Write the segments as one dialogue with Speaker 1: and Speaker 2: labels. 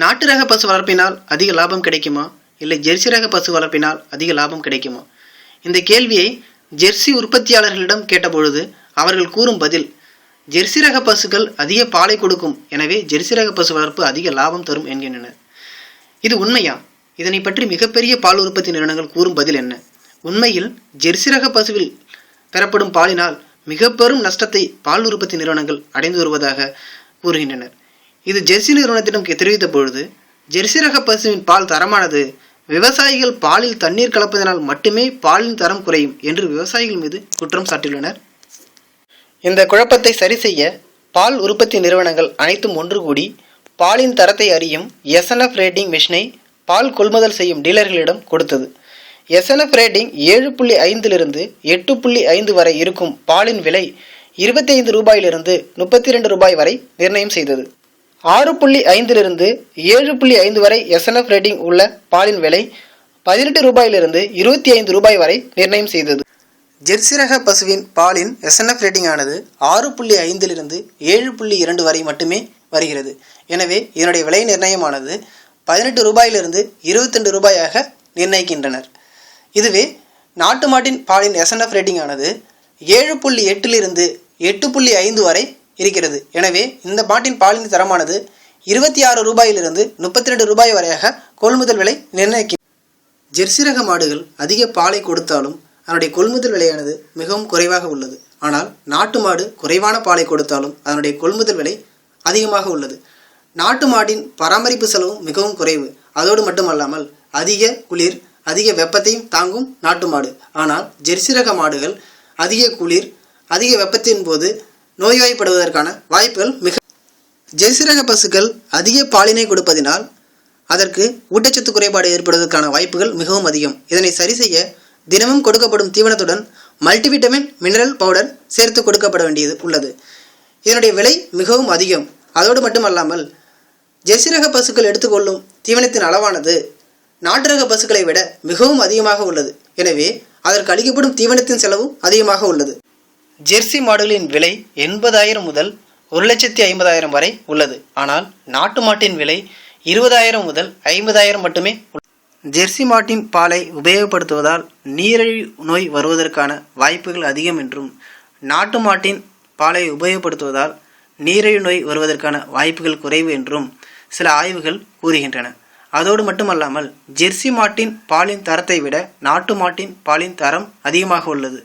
Speaker 1: நாட்டு ரக பசு வளர்ப்பினால் அதிக லாபம் கிடைக்குமா? இல்லை ஜெர்சி ரக பசு வளர்ப்பினால் அதிக லாபம் கிடைக்குமா? இந்த கேள்வியை ஜெர்சி உற்பத்தியாளர்களிடம் கேட்டபொழுது அவர்கள் கூறும் பதில் ஜெர்சி ரக பசுக்கள் அதிக பாலை கொடுக்கும் எனவே ஜெர்சி ரக பசு வளர்ப்பு அதிக லாபம் தரும் என்கின்றனர். இது உண்மையா? இதனை பற்றி மிகப்பெரிய பால் உற்பத்தி நிறுவனங்கள் கூறும் பதில் என்ன? உண்மையில் ஜெர்சி ரக பசுவில் பெறப்படும் பாலினால் மிக பெரும் நஷ்டத்தை பால் உற்பத்தி நிறுவனங்கள் அடைந்து வருவதாக கூறுகின்றனர். இது ஜெர்சி நிறுவனத்திடம் தெரிவித்த பொழுது ஜெர்சி ரக பசுவின் பால் தரமானது விவசாயிகள் பாலில் தண்ணீர் கலப்பதனால் மட்டுமே பாலின் தரம் குறையும் என்று விவசாயிகள் மீது குற்றம் சாட்டியுள்ளனர். இந்த குழப்பத்தை சரி செய்ய பால் உற்பத்தி நிறுவனங்கள் அனைத்தும் ஒன்று கூடி பாலின் தரத்தை அறியும் எஸ்என்எஃப் ரேட்டிங் மிஷினை பால் கொள்முதல் செய்யும் டீலர்களிடம் கொடுத்தது. எஸ்என்எஃப் ரேட்டிங் ஏழு புள்ளி ஐந்திலிருந்து எட்டு புள்ளி ஐந்து வரை இருக்கும் பாலின் விலை இருபத்தி ஐந்து ரூபாயிலிருந்து முப்பத்தி ரெண்டு ரூபாய் வரை நிர்ணயம் செய்தது. ஆறு புள்ளி ஐந்திலிருந்து ஏழு புள்ளி ஐந்து வரை எஸ்என்எஃப் ரேட்டிங் உள்ள பாலின் விலை பதினெட்டு ரூபாயிலிருந்து இருபத்தி ஐந்து ரூபாய் வரை நிர்ணயம் செய்தது. ஜெர்சி ரக பசுவின் பாலின் எஸ்என்எஃப் ரேட்டிங் ஆனது ஆறு புள்ளி ஐந்திலிருந்து ஏழு புள்ளி இரண்டு வரை மட்டுமே வருகிறது. எனவே இதனுடைய விலை நிர்ணயமானது பதினெட்டு ரூபாயிலிருந்து இருபத்தெண்டு ரூபாயாக நிர்ணயிக்கின்றனர். இதுவே நாட்டு மாட்டின் பாலின் எஸ்என்எஃப் ரேட்டிங் ஆனது ஏழு புள்ளி எட்டிலிருந்து எட்டு புள்ளி ஐந்து வரை இருக்கிறது. எனவே இந்த மாட்டின் பாலின் தரமானது இருபத்தி ஆறு ரூபாயிலிருந்து முப்பத்தி ரெண்டு ரூபாய் வரையாக கொள்முதல் விலை நிர்ணயிக்க ஜெர்சி ரக மாடுகள் அதிக பாலை கொடுத்தாலும் அதனுடைய கொள்முதல் விலையானது மிகவும் குறைவாக உள்ளது. ஆனால் நாட்டு மாடு குறைவான பாலை கொடுத்தாலும் அதனுடைய கொள்முதல் விலை அதிகமாக உள்ளது. நாட்டு மாட்டின் பராமரிப்பு செலவும் மிகவும் குறைவு. அதோடு மட்டுமல்லாமல் அதிக குளிர் அதிக வெப்பத்தையும் தாங்கும் நாட்டு மாடு. ஆனால் ஜெர்சி ரக மாடுகள் அதிக குளிர் அதிக வெப்பத்தின் போது நோய்வாய்ப்படுவதற்கான வாய்ப்புகள் மிக ஜெர்சி பசுக்கள் அதிக பாலினை கொடுப்பதினால் அதற்கு ஊட்டச்சத்து குறைபாடு ஏற்படுவதற்கான வாய்ப்புகள் மிகவும் அதிகம். இதனை சரி செய்ய தினமும் கொடுக்கப்படும் தீவனத்துடன் மல்டிவிட்டமின் மினரல் பவுடர் சேர்த்து கொடுக்கப்பட வேண்டியது உள்ளது. இதனுடைய விலை மிகவும் அதிகம். அதோடு மட்டுமல்லாமல் ஜெசிரக பசுக்கள் எடுத்துக்கொள்ளும் தீவனத்தின் அளவானது நாட்டு ரக பசுக்களை விட மிகவும் அதிகமாக உள்ளது. எனவே அதற்கு அளிக்கப்படும் தீவனத்தின் செலவும் அதிகமாக உள்ளது. ஜெர்சி மாடுகளின் விலை எண்பதாயிரம் முதல் ஒரு லட்சத்தி ஐம்பதாயிரம் வரை உள்ளது. ஆனால் நாட்டு மாட்டின் விலை இருபதாயிரம் முதல் ஐம்பதாயிரம் மட்டுமே ஜெர்சி மாட்டின் பாலை உபயோகப்படுத்துவதால் நீரிழிவு நோய் வருவதற்கான வாய்ப்புகள் அதிகம் என்றும் நாட்டு மாட்டின் பாலை உபயோகப்படுத்துவதால் நீரிழிவு நோய் வருவதற்கான வாய்ப்புகள் குறைவு என்றும் சில ஆய்வுகள் கூறுகின்றன. அதோடு மட்டுமல்லாமல் ஜெர்சி மாட்டின் பாலின் தரத்தை விட நாட்டு மாட்டின் பாலின் தரம் அதிகமாக உள்ளது.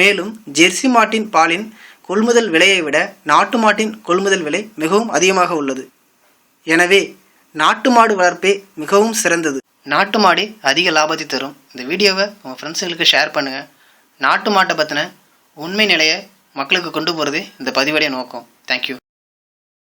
Speaker 1: மேலும் ஜெர்சி மாட்டின் பாலின் கொள்முதல் விலையை விட நாட்டு மாட்டின் கொள்முதல் விலை மிகவும் அதிகமாக உள்ளது. எனவே நாட்டு மாடு வளர்ப்பே மிகவும் சிறந்தது. நாட்டு மாடே அதிக லாபத்தை தரும். இந்த வீடியோவை உங்கள் ஃப்ரெண்ட்ஸுங்களுக்கு ஷேர் பண்ணுங்கள் நாட்டு மாட்டை பற்றின உண்மை நிலையை மக்களுக்கு கொண்டு போகிறது இந்த பதிவுடைய நோக்கம். தேங்க்யூ